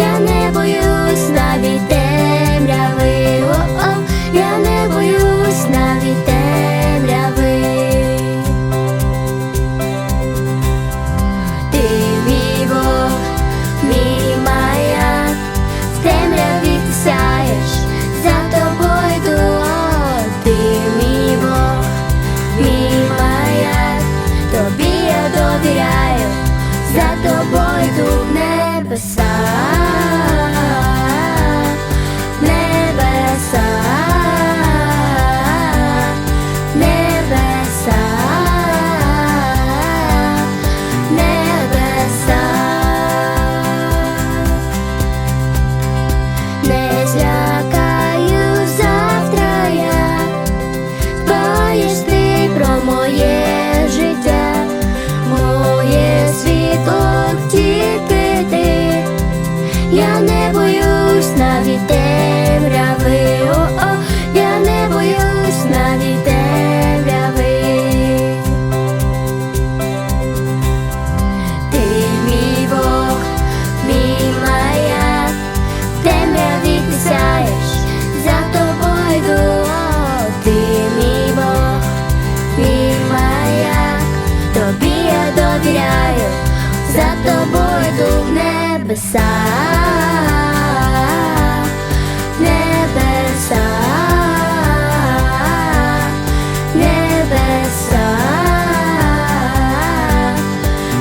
я не боюсь. Небеса, небеса, небеса,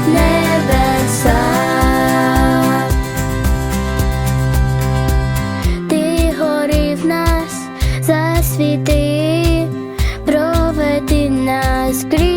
небеса. Ти горів нас, засвіти, проведи нас крізь